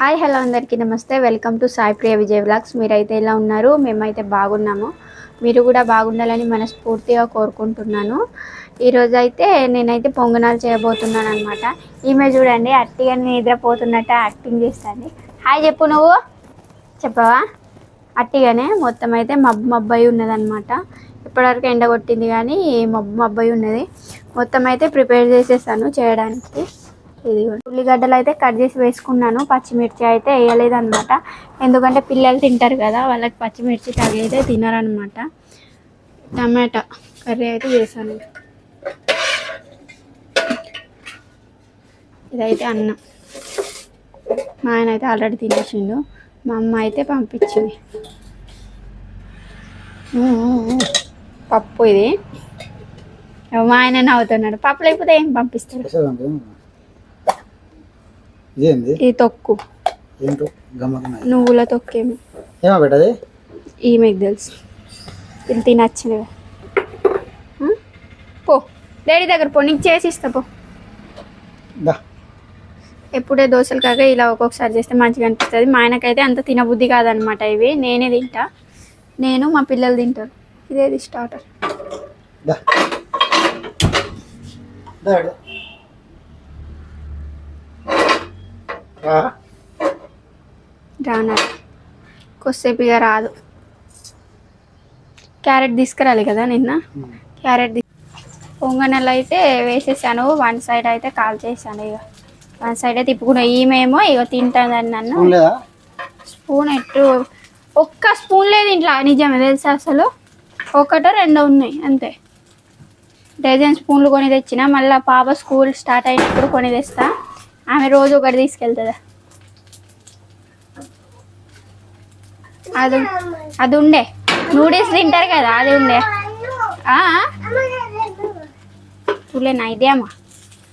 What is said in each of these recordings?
Hi hello అందరికీ నమస్తే. Welcome to Sai Priya Vijay vlogs. మీరైతే ఎలా ఉన్నారు? మేమైతే బాగున్నాము. మీరు కూడా బాగుండాలని మనస్ఫూర్తిగా కోరుకుంటున్నాను. ఈరోజు అయితే నేనైతే పొంగనాలు చేయబోతున్నాను అనమాట ఈమె చూడండి అట్టిగా నిద్రపోతున్నట్టు యాక్టింగ్ చేస్తుంది. హాయ్ చెప్పు నువ్వు. చెప్పవా? అట్టిగానే మొత్తం అయితే మబ్బు మబ్బయి ఉన్నదనమాట ఇప్పటివరకు ఎండ కొట్టింది కానీ మబ్బు మబ్బయి ఉన్నది. మొత్తం అయితే ప్రిపేర్ చేసేసాను చేయడానికి. ఇది ఉల్లిగడ్డలు అయితే కట్ చేసి వేసుకున్నాను. పచ్చిమిర్చి అయితే వేయలేదు అనమాట ఎందుకంటే పిల్లలు తింటారు కదా వాళ్ళకి పచ్చిమిర్చి తగిలితే తినరనమాట టమాటా కర్రీ అయితే చేశాను. ఇదైతే అన్నం. మా ఆయన అయితే ఆల్రెడీ తినేసిండు. మా అమ్మ అయితే పంపించింది. పప్పు ఇది. మా ఆయన నవ్వుతున్నాడు. పప్పు లేకపోతే ఏం పంపిస్తారు? ఇదేంది? ఇది తొక్కు. ఏంటో గమ్మకం నువ్వుల తొక్కేమో. ఏమో పెట్టది ఈమెకు తెలుసు. ఇది తినచ్చినవి పో. డాడీ దగ్గర పో నీకు చేసి ఇస్తా పో. ఎప్పుడే దోశలు కాక ఇలా ఒక్కొక్కసారి చేస్తే మంచిగా అనిపిస్తుంది. మా ఆయనకైతే అంత తినబుద్ధి కాదనమాట ఇవి. నేనే తింటా. నేను మా పిల్లలు తింటారు. ఇదేది స్టార్టర్ దా దా పెట్టు. రా. రానర్ కొద్దిసేపు ఇక రాదు. క్యారెట్ తీసుకురాలి కదా నిన్న. క్యారెట్ పొంగనలు అయితే వేసేసాను. వన్ సైడ్ అయితే కాల్ చేశాను ఇక. వన్ సైడే తిప్పుకున్నా. ఈమెమో ఇక తింటుందని నన్ను. స్పూన్ ఎట్టు? ఒక్క స్పూన్ లేదు ఇంట్లో. నిజమే తెలుసా అసలు? ఒకటో రెండో ఉన్నాయి. అంతే. డజన్ స్పూన్లు కొని తెచ్చిన. మళ్ళీ పాప స్కూల్ స్టార్ట్ అయినప్పుడు కొని తెస్తా. ఆమె రోజు ఒకటి తీసుకెళ్తుందా? అది అది ఉండే. నూడిల్స్ తింటారు కదా అది ఉండే? చూలే నా ఇదే అమ్మా.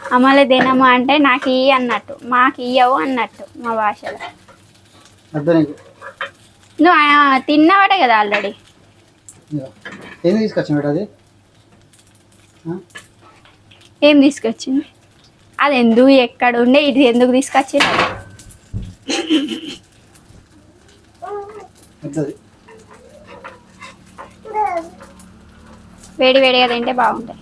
అమ్మలే తినమ్మా అంటే నాకు ఇయ్యి అన్నట్టు మాకు ఇయ్యవు అన్నట్టు మా భాషలో. నువ్వు తిన్నావట కదా ఆల్రెడీ. ఏం తీసుకొచ్చింది? అది ఎందుకు ఎక్కడ ఉండే ఇది ఎందుకు తీసుకొచ్చింది పెద్దది వేడి వేడిగా తింటే బాగుంటాయి.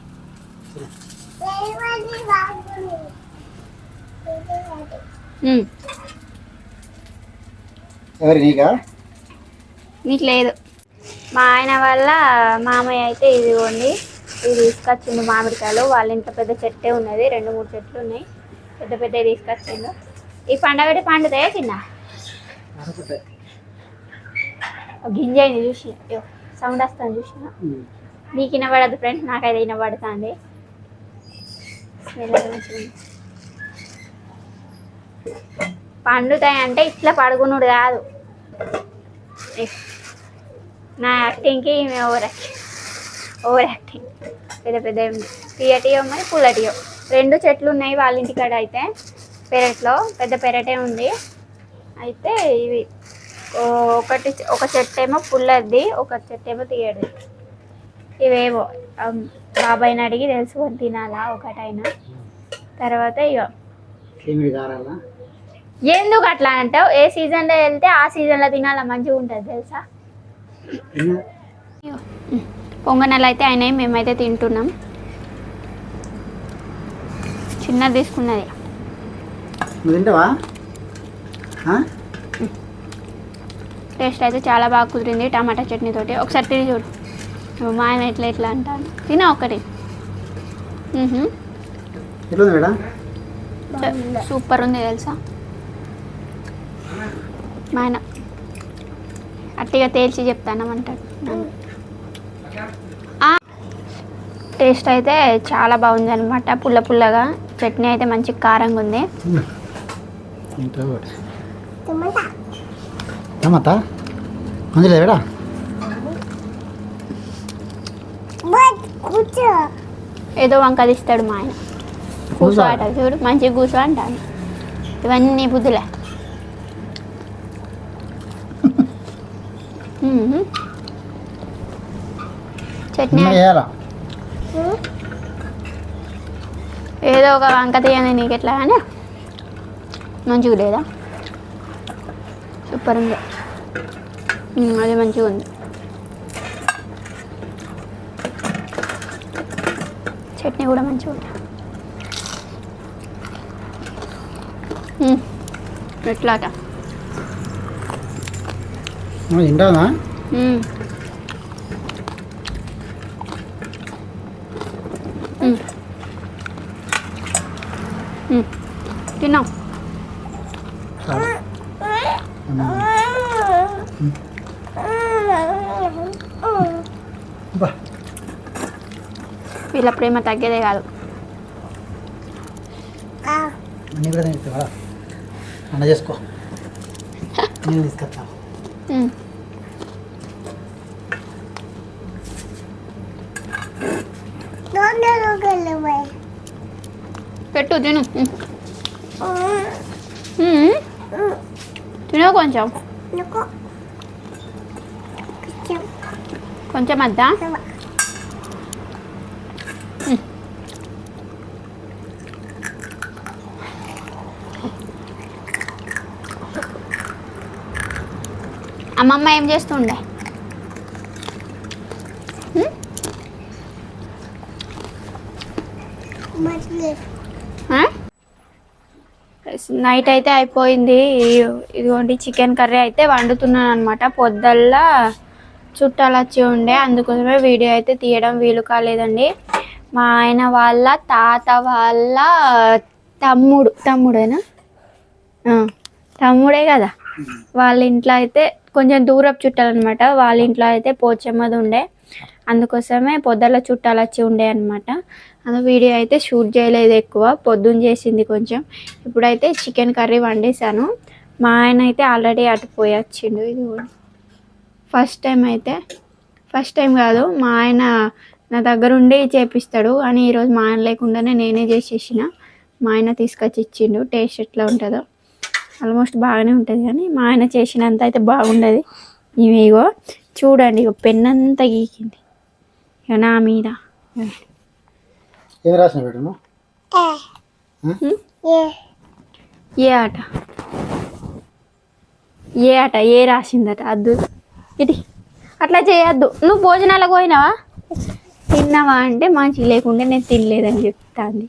ఎవరి నీకా? నీకు లేదు. మా ఆయన వల్ల మామయ్య అయితే ఇది ఇదిగోండి. ఇది తీసుకొచ్చిండు మామిడికాయలు. వాళ్ళ ఇంట్లో పెద్ద చెట్టే ఉన్నది. రెండు మూడు చెట్లు ఉన్నాయి. పెద్ద పెద్ద తీసుకొచ్చిండు. ఈ పండగటి పండుదే చిన్న? గింజ అయింది చూసి సౌండ్ వస్తాను చూసిన. నీకు వినబడదు ఫ్రెండ్స్ నాకైతే వినబడుతుంది. పండుతాయి అంటే ఇట్లా పడుకునుడు కాదు. నా యాక్టింగ్కి ఈమె ఓవర్ ఓవర్ యాక్టింగ్ పెద్ద పెద్ద తీయటియో మరి పుల్లటియో. రెండు చెట్లు ఉన్నాయి వాళ్ళ ఇంటికాడ అయితే. పెరట్లో పెద్ద పెరటే ఉంది. అయితే ఇవి ఒకటి ఒక చెట్టు ఏమో పుల్లది ఒక చెట్టు ఏమో తీయడిది ఇవేవో బాబాయ్ని అడిగి తెలుసుకొని తినాలా ఒకటైనా. తర్వాత ఇక ఎందుకు అట్లా అంటావు? ఏ సీజన్లో వెళ్తే ఆ సీజన్లో తినాలా? మంచిగా ఉంటుంది తెలుసా పొంగనాలు అయితే అయినాయి మేమైతే తింటున్నాం. చిన్నది తీసుకున్నది. తింటావా? టేస్ట్ అయితే చాలా బాగా కుదిరింది టమాటా చట్నీ తోటి. ఒకసారి తిరిగి చూడు. మా ఆయన ఎట్లా ఎట్లా అంటాను తినా ఒకటి. సూపర్ ఉంది తెలుసా? మా ఆయన అట్టిగా తేల్చి చెప్తానమంటాడు. నన్ను. ఆ, టేస్ట్ అయితే చాలా బాగుంది అనమాట పుల్ల పుల్లగా. చట్నీ అయితే మంచి కారంగా ఉంది. టమాటా. ఏదో వంక తీస్తాడు మా ఆయన. కూర్చో. అంట చూడు మంచిగా కూర్చో అంటాను ఇవన్నీ బుద్ధులే. చట్నీ ఏదో ఒక వంక తీయని నీకు ఎట్లా కానీ. మంచిగా లేదా? సూపర్ ఉంది. అది మంచిగా ఉంది. చట్నీ కూడా మంచిగా ఉంది. ఎట్లాట తింటావా మ్మ్. మ్మ్. మ్మ్. తిన్నాం బా వీళ్ళ ప్రేమ తగ్గేదే కాదు అన్నీ కూడా తింటావా వంట చేసుకో నేను తీసుకొస్తా మ్మ్. పెట్టు తిను మ్మ్. మ్మ్. తిను కొంచెం కొంచెం అద్దా అమ్మమ్మ ఏం చేస్తుండే? నైట్ అయితే అయిపోయింది. ఇదిగోండి చికెన్ కర్రీ అయితే వండుతున్నాను అనమాట పొద్దల్లా చుట్టాలు వచ్చి ఉండే. అందుకోసమే వీడియో అయితే తీయడం వీలు కాలేదండి. మా ఆయన వాళ్ళ తాత వాళ్ళ తమ్ముడు. తమ్ముడేనా? తమ్ముడే కదా? వాళ్ళ ఇంట్లో అయితే కొంచెం దూరపు చుట్టాలు అనమాట వాళ్ళ ఇంట్లో అయితే పోచమ్మది ఉండే. అందుకోసమే పొద్దుల చుట్టాలు వచ్చి ఉండే అనమాట అందులో వీడియో అయితే షూట్ చేయలేదు ఎక్కువ. పొద్దున్న చేసింది కొంచెం. ఇప్పుడైతే చికెన్ కర్రీ వండేసాను మా ఆయన అయితే ఆల్రెడీ అటు పోయి వచ్చిండు. ఇది కూడా ఫస్ట్ టైం అయితే ఫస్ట్ టైం కాదు మా ఆయన నా దగ్గర ఉండి చేపిస్తాడు. కానీ ఈరోజు మా ఆయన లేకుండానే నేనే చేసేసిన. మా ఆయన తీసుకొచ్చి ఇచ్చిండు. టేస్ట్ ఎట్లా ఉంటుందో. ఆల్మోస్ట్ బాగానే ఉంటుంది కానీ మా ఆయన చేసినంత అయితే బాగుండదు. ఇవి ఇగో చూడండి ఇగో పెన్నంతా గీకింది. ఇక నా మీద. ఏం ఆట? ఏ ఆట? ఏ రాసిందట? అద్దు. ఇటు. అట్లా చేయొద్దు. నువ్వు భోజనాలకు పోయినావా? తిన్నావా అంటే మంచిగా లేకుంటే నేను తినలేదని చెప్తాంది.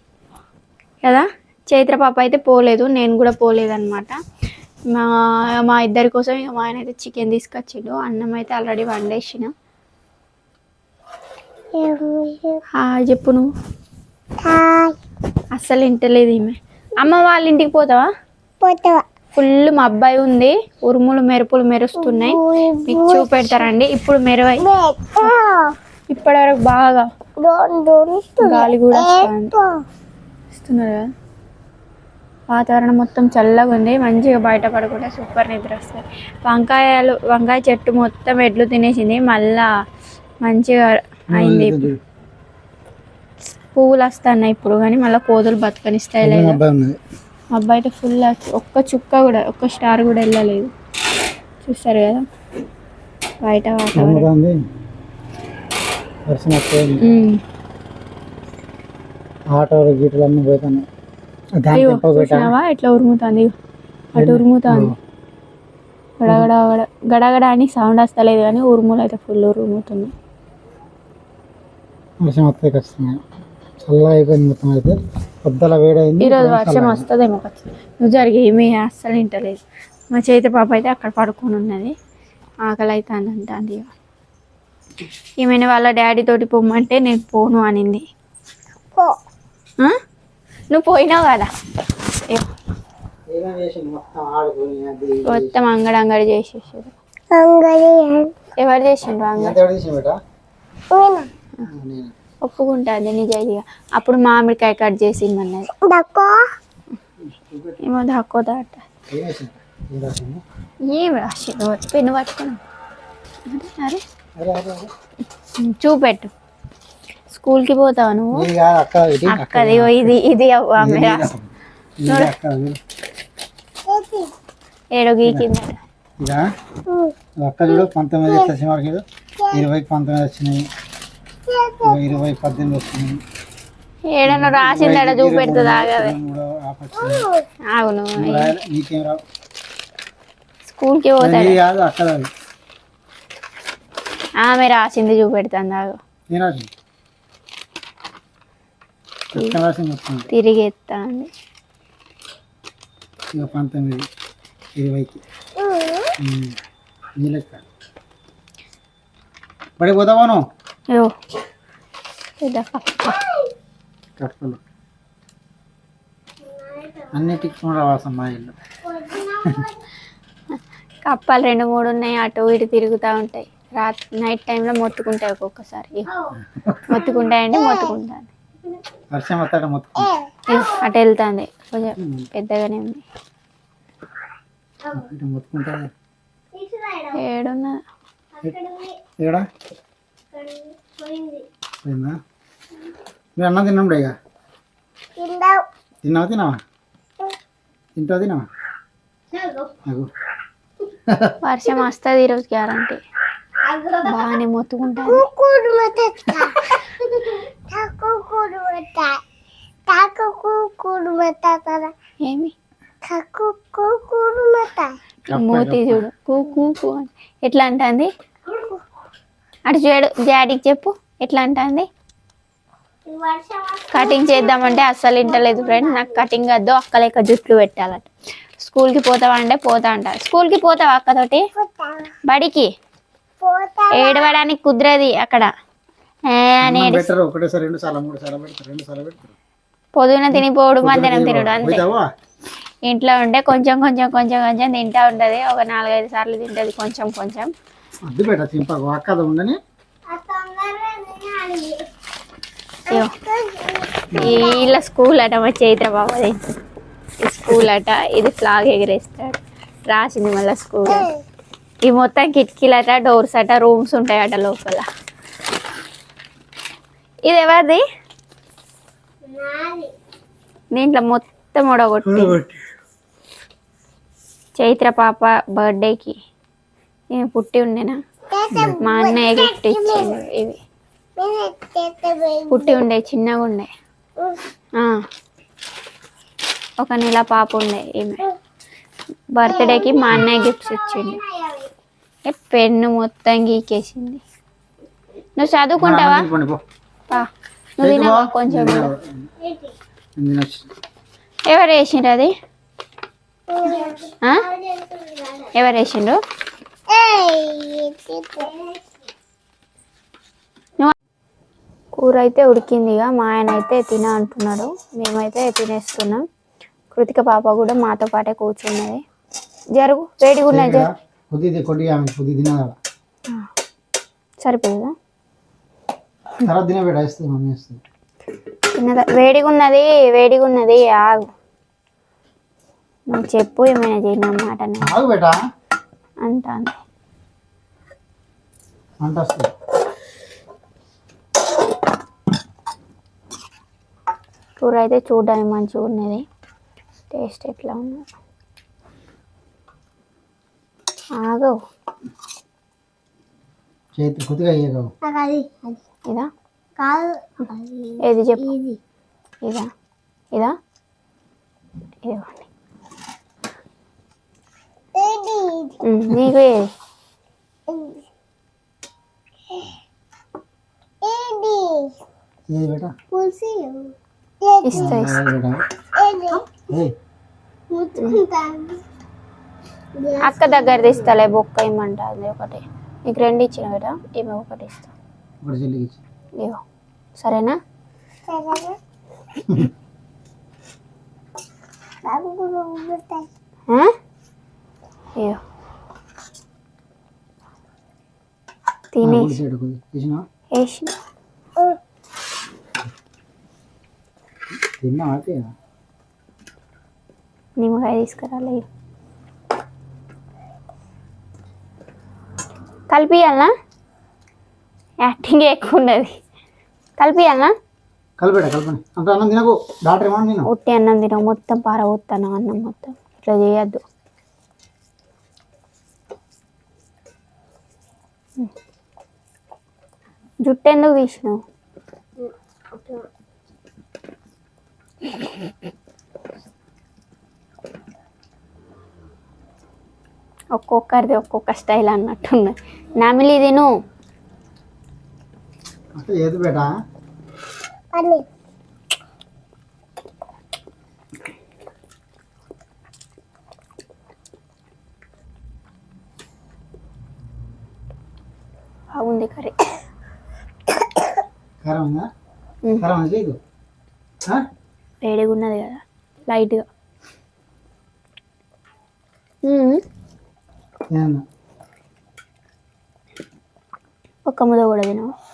కదా? చైత్ర పాప అయితే పోలేదు నేను కూడా పోలేదన్నమాట. మా మా ఇద్దరి కోసం ఇక మా ఆయన అయితే చికెన్ తీసుకొచ్చిండు అన్నం అయితే ఆల్రెడీ వండేసిన. హాయ్ చెప్పు నువ్వు. అస్సలు ఇంటలేదు ఈమె. అమ్మ వాళ్ళ ఇంటికి పోతావా? ఫుల్ మా అబ్బాయి ఉంది ఉరుములు మెరుపులు మెరుస్తున్నాయి. మీకు చూపెడతారండి ఇప్పుడు మెరువై. ఇప్పటి వరకు బాగా గాలి కూడా వస్తున్నారు కదా? వాతావరణం మొత్తం చల్లగా ఉంది. మంచిగా బయట పడుకుంటే సూపర్ నిద్ర వస్తుంది. వంకాయలు వంకాయ చెట్టు మొత్తం ఎడ్లు తినేసింది. మళ్ళా మంచిగా అయింది. పువ్వులు వస్తున్నాయి ఇప్పుడు కానీ మళ్ళీ కోతులు బతకనిస్తాయి లేదా అబ్బాయి ఉన్నది. మా అబ్బాయి అయితే ఫుల్ ఒక్క చుక్క కూడా ఒక్క స్టార్ కూడా వెళ్ళలేదు. చూస్తారు కదా? బయట వాతావరణం. ఆటోలు గీటలు అన్నీ పోతున్నాయి. చూసినావా? ఎట్లా ఉరుముతుంది? అటు ఉరుముతుంది. గడగడ గడ- గడగడ అని సౌండ్ వస్తలేదు కానీ ఉరుములు అయితే ఫుల్ ఉరుముతుంది వర్షం వస్తుంది ఖచ్చితంగా. చల్లగా అయిపోయింది మొత్తం అయితే. పొద్దుల వేడైంది ఈరోజు వర్షం వస్తుందేమో ఖచ్చితంగా. నువ్వు జరిగి ఏమీ అస్సలు వింటలేదు. మా చేతి పాప అయితే అక్కడ పడుకొని ఉన్నది. ఆకలి అవుతుంది అంటుంది ఇక. ఏమైనా వాళ్ళ డాడీ తోటి పొమ్మంటే నేను పోను అనింది. ఆ? నువ్వు పోయినావు కదా. చేసింది మొత్తం ఆడుకుని అది మొత్తం అంగడి. అంగడి? చేసేసారు ఎవరు చేసిండ్రు అంగడి ఒప్పుకుంటుంది నిజాయితీగా అప్పుడు మామిడికాయ కట్ చేసి ఇమ్మన్నది ఏమో దక్కువ దాట. ఏం రాసిండు పెన్ను పట్టుకున్నాం అరే అరే. చూపెట్టు స్కూల్కి పోతావా నువ్వు? అక్కది ఇది ఇది. ఏడో గీకిందట ఇదా. అక్క చూడు పంతొమ్మిది వచ్చేసి వరకు ఇరవై పంతొమ్మిది వచ్చినాయి. ఇరవై- పద్దెనిమిది వచ్చినాయి. ఏడన్నా రాసిందట చూపెడుతుంది ఆగవే. స్కూల్కి పోతాడు. అక్కడ ఆమె రాసింది చూపెడుతుంది ఆగు. తిరిగి ఎత్తాంది ఇక పంతొమ్మిది ఇరవైకి. బడి పోతావాను కప్పలు అన్నిటికీ మా ఇల్లు. కప్పలు రెండు మూడు ఉన్నాయి అటు ఇటు తిరుగుతూ ఉంటాయి. రాత్రి నైట్ టైంలో మొత్తుకుంటాయి ఒక్కొక్కసారి. మొత్తుకుంటాయండి మొత్తుకుంటాను. వర్షం వస్తాడు మొత్తం. అటు వెళ్తుంది. కొంచెం పెద్దగానే ఉంది. ఇటు మొత్తుకుంటాడు ఏడున్నా? పోయిందా? మీరు అన్నం తిన్నాం ఇక. తిన్నావా తిన్నావా? తింటావా తిన్నావా? అగు వర్షం వస్తుంది ఈరోజు గ్యారంటీ. బాగానే ఏమి? మూతి చూడు. కూ కూ. ఎట్లా అంటుంది అటు చూడు డాడీకి చెప్పు. ఎట్లా అంటుంది కటింగ్ చేద్దామంటే అస్సలు ఇంటలేదు ఫ్రెండ్. నాకు కటింగ్ వద్దు అక్క లెక్క జుట్లు పెట్టాలట. స్కూల్కి పోతావా అంటే పోతా అంట. స్కూల్కి పోతావా అక్కతోటి బడికి? ఏడవడానికి కుదరది అక్కడ. అని పెట్టరు ఒకటేసారి రెండు సార్లు మూడు సార్లు పెడతారు రెండు సార్లు పెడతారు. పొద్దున తినిపోవడు మధ్యాహ్నం తినడు అంతే. ఇంట్లో ఉంటే కొంచెం కొంచెం కొంచెం కొంచెం తింటా ఉంటది. ఒక నాలుగైదు సార్లు తింటది కొంచెం కొంచెం. అద్దు అక్కద ఉండని. వీళ్ళ స్కూల్ అట మా చైత్ర బాబాది ఈ స్కూల్ అట ఇది ఫ్లాగ్ ఎగరేస్తాడు. రాసింది మళ్ళీ స్కూల్. ఈ మొత్తం కిటికీలట డోర్స్ అట రూమ్స్ ఉంటాయట లోపల. ఇది ఎవరిది? దీంట్లో మొత్తం ఉడగొట్టి చైత్ర పాప బర్త్డేకి ఈమె పుట్టి ఉండేనా? మా అన్నయ్య గిఫ్ట్ ఇచ్చిండు ఇవి పుట్టి ఉండే చిన్నగా ఉండే. ఆ. ఒక నెల పాప ఉండే ఈమె. బర్త్డేకి మా అన్నయ్య గిఫ్ట్స్ ఇచ్చిండు. పెన్ను మొత్తం గీకేసింది. నువ్వు చదువుకుంటావా. నువ్వు తినవా కొంచెం ఎవరు వేసిండ్రు అది? ఎవరు వేసిండ్రు? కూర అయితే ఉడికింది ఇక. మా ఆయన అయితే తిన అంటున్నాడు. మేమైతే తినేస్తున్నాం. కృతిక పాప కూడా మాతో పాటే కూర్చున్నది. జరుగు వేడిగా ఉన్నది తినాలి? సరిపోతుందా తర్వాత తినే పెట్ట వేస్తుంది మమ్మీ వేస్తుంది. తిన్నదా వేడిగా ఉన్నది వేడిగా ఉన్నది ఆగు. నువ్వు చెప్పు ఏమైనా చేయను మాట ఆగు బేట. అంటాను అంట వస్తుంది. కూర అయితే చూడడానికి మంచిగా ఉన్నది. టేస్ట్ ఎట్లా ఉన్నది ఆగవు చేతి కొద్దిగా అయ్యాక ఇదా? ఏది చెప్పు. ఇదా. ఇదా? ఇదిగోండి నీకు ఏది? ఇస్తా అక్క దగ్గర తీస్తాలే బొక్క ఇమ్మంటుంది ఒకటి. నీకు రెండు ఇచ్చిన కదా ఈమె ఒకటి ఇస్తా. ఒకటి చెల్లికి ఇచ్చి. ఇగో సరేనా? ఇగో. తినే. సైడ్ కొద్ది. తీసినా వేసి తిన్నా నిమ్మకాయ తీసుకురాలే కలిపియాలనా యాక్టింగ్ ఎక్కువ ఉన్నది కలిపియాలనా కలిపేట కలపని అంత అన్నం తినకు. డాక్టర్ ఏమన్నా నేను ఉట్టి అన్నం తిన. మొత్తం పారవస్తాను అన్నం మొత్తం. ఇట్లా చేయొద్దు. జుట్టు ఎందుకు తీసినావు? ఒక్కొక్కరిది ఒక్కొక్క స్టైల్ అన్నట్టున్నది నమిలి తిను. ఏది బేటా? బాగుంది కర్రీ. కారం ఉందా. కారం ఆ? వేడిగా ఉన్నది కదా లైట్గా. ఒక్క ముద్ద కూడా తిను నేను తినవాలి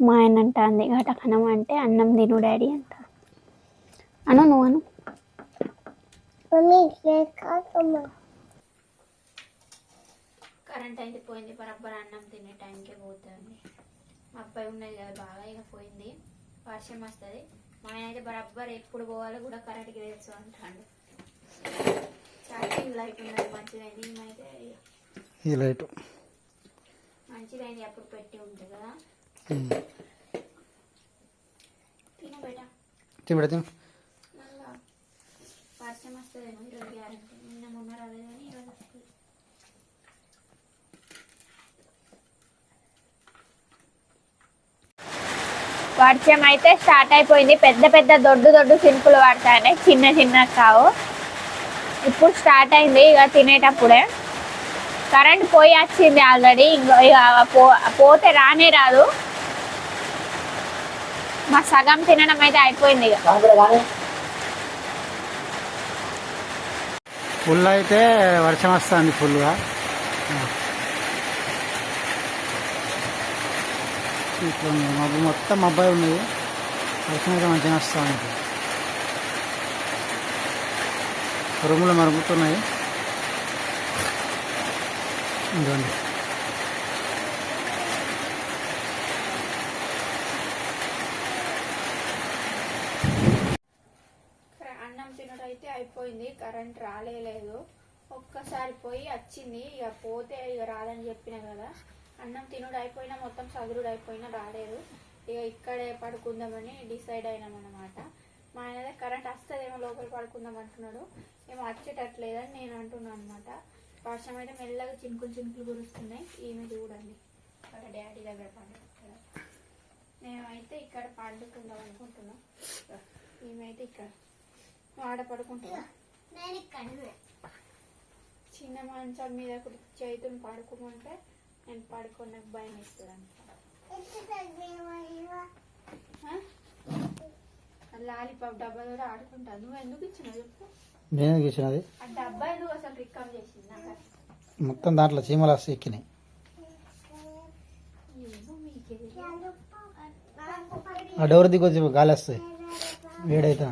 మా ఆయన అంటుంది ఘటకనం అంటే అన్నం తిను డాడీ అంట. అను నువ్వు అను. కరెంట్ అయితే పోయింది బరబ్బర్ అన్నం తినే టైంకే పోతుంది. మా అబ్బాయి ఉన్నది కదా బాగా ఇక పోయింది. వర్షం వస్తుంది. మా ఆయన అయితే బరబ్బర్ ఎప్పుడు పోవాలో కూడా కరెంట్కి తెలుసు అంటాడు. ఛార్జింగ్ లైట్ ఉన్నది మంచిదైంది ఏమైతే ఈ లైట్. మంచిదైంది అప్పుడు పెట్టి ఉంటుంది కదా. తిన బేట. తింబడ తిను. మళ్ళా వర్షం అయితే స్టార్ట్ అయిపోయింది. పెద్ద పెద్ద దొడ్డు దొడ్డు సినుకులు పడతాయి చిన్న చిన్న కావు. ఇప్పుడు స్టార్ట్ అయింది ఇక తినేటప్పుడే. కరెంట్ పోయి వచ్చింది ఆల్రెడీ. ఇంకో ఇక పో పోతే రానే రాదు. మా సగం తినడం అయితే అయిపోయింది ఇక ఫుల్ అయితే వర్షం వస్తుంది ఫుల్గా. ఇట్లా ఉంది. మబ్బు మొత్తం మబ్బాయి ఉన్నది. వర్షం అయితే మంచిగా వస్తుంది. రూములు మరుగుతున్నాయి. ఇదిగోండి అన్నం తినడం అయితే అయిపోయింది కరెంట్ రాలేదు ఒక్కసారి పోయి వచ్చింది ఇక పోతే ఇక రాదని చెప్పిన కదా. అన్నం తినుడు అయిపోయినా మొత్తం చదురుడు అయిపోయినా రాలేదు. ఇక ఇక్కడే పడుకుందామని డిసైడ్ అయినాం అనమాట మా ఆయన కరెంట్ వస్తుందేమో లోపల పడుకుందాం అంటున్నాడు. ఏమో వచ్చేటట్లేదని నేను అంటున్నాను అనమాట వర్షం అయితే మెల్లగా చినుకులు చినుకులు కురుస్తున్నాయి. ఈమె చూడండి. అక్కడ డాడీ దగ్గర పండుకుంటున్నాం మేమైతే ఇక్కడ పండుకుందాం అనుకుంటున్నాం. ఈమె ఇక్కడ. ఆడ పడుకుంటున్నాం చిన్న మంచం మీద చేతులు పడుకోమంటే నేను పడుకొని నాకు భయం ఇస్తుంది లాలీపాప్ డబ్బా కూడా ఆడుకుంటాను నువ్వు ఎందుకు ఇచ్చినావు చెప్పు. నేను గీసినది మొత్తం దాంట్లో చీమలు వస్తాయి ఎక్కినాయి. ఆ డోర్ దిగొచ్చి గాలి వస్తాయి వేడైతే